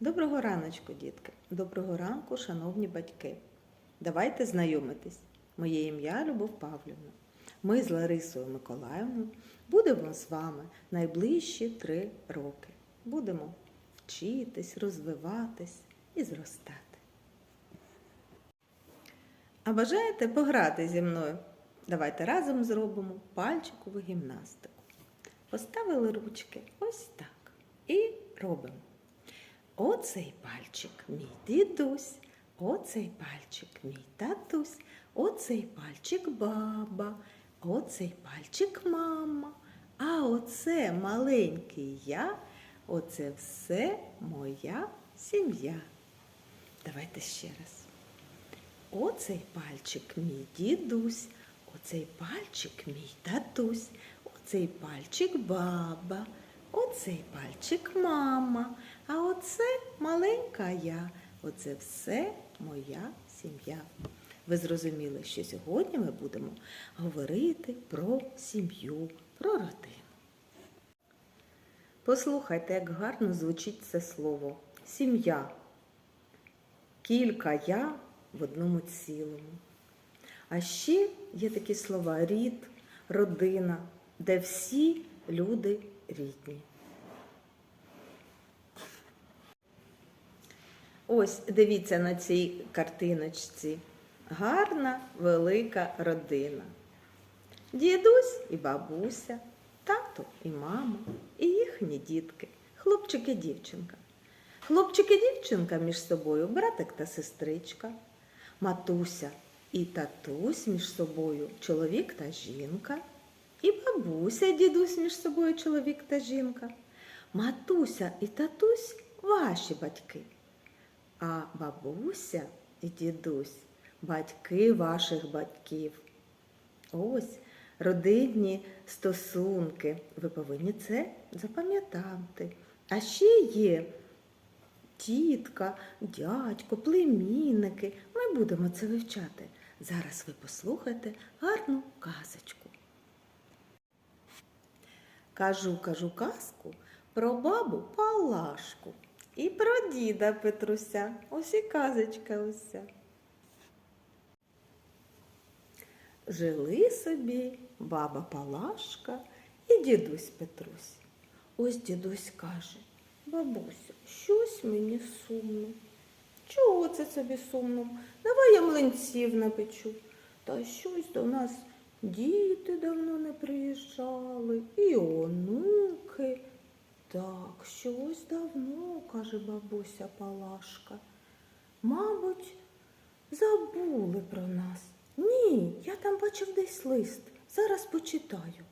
Доброго раночку, дітки. Доброго ранку, шановні батьки. Давайте знайомитись. Моє ім'я Любов Павлівна. Ми з Ларисою Миколаївною будемо з вами найближчі три роки. Будемо вчитись, розвиватись і зростати. А бажаєте пограти зі мною? Давайте разом зробимо пальчикову гімнастику. Поставили ручки ось так. І робимо. Оцей пальчик мій дідусь, оцей пальчик мій татусь, оцей пальчик баба, оцей пальчик мама. А оце маленький я, оце все моя сім'я. Давайте ще раз. Оцей пальчик мій дідусь, оцей пальчик мій татусь, оцей пальчик баба, оцей пальчик мама, а оце маленька я. Оце все моя сім'я. Ви зрозуміли, що сьогодні ми будемо говорити про сім'ю, про родину. Послухайте, як гарно звучить це слово сім'я. Кілька я в одному цілому. А ще є такі слова рід, родина, де всі люди рідні. Ось дивіться на цій картиночці. Гарна велика родина. Дідусь і бабуся, тато і мама, і їхні дітки, хлопчик і дівчинка. Хлопчик і дівчинка між собою, братик та сестричка, матуся і татусь між собою, чоловік та жінка, і бабуся, і дідусь між собою, чоловік та жінка. Матуся і татусь ваші батьки. А бабуся і дідусь батьки ваших батьків. Ось родинні стосунки. Ви повинні це запам'ятати. А ще є тітка, дядько, племінники. Ми будемо це вивчати. Зараз ви послухайте гарну казочку. Кажу, кажу казку про бабу Палашку і про діда Петруся. Ось і казочка уся. Жили собі баба Палашка і дідусь Петрусь. Ось дідусь каже, бабуся, щось мені сумно. Чого це собі сумно? Давай я млинців напечу. Та щось до нас діти давно не приїжджали, і онуки. Так, щось давно, каже бабуся Палашка. Мабуть, забули про нас. Ні, я там бачив десь лист. Зараз почитаю.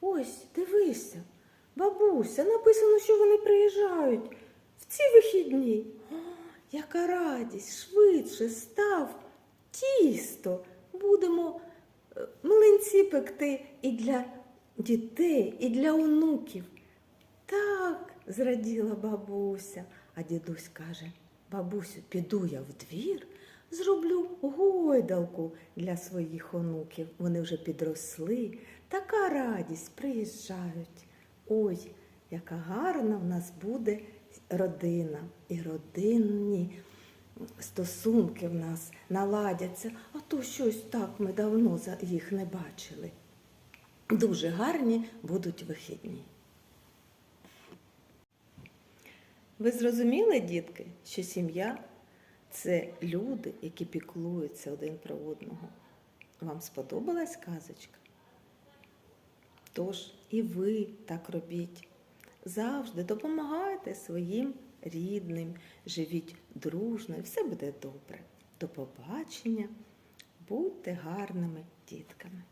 Ось, дивися, бабуся, написано, що вони приїжджають в ці вихідні. А, яка радість, швидше став тісто. Будемо е, млинці пекти і для дітей, і для онуків. Зраділа бабуся, а дідусь каже, бабусю, піду я в двір, зроблю гойдалку для своїх онуків. Вони вже підросли. Така радість приїжджають. Ой, яка гарна в нас буде родина і родинні стосунки в нас наладяться, а то щось так ми давно їх не бачили. Дуже гарні будуть вихідні. Ви зрозуміли, дітки, що сім'я це люди, які піклуються один про одного. Вам сподобалась казочка? Тож і ви так робіть. Завжди допомагайте своїм рідним, живіть дружно, і все буде добре. До побачення, будьте гарними дітками.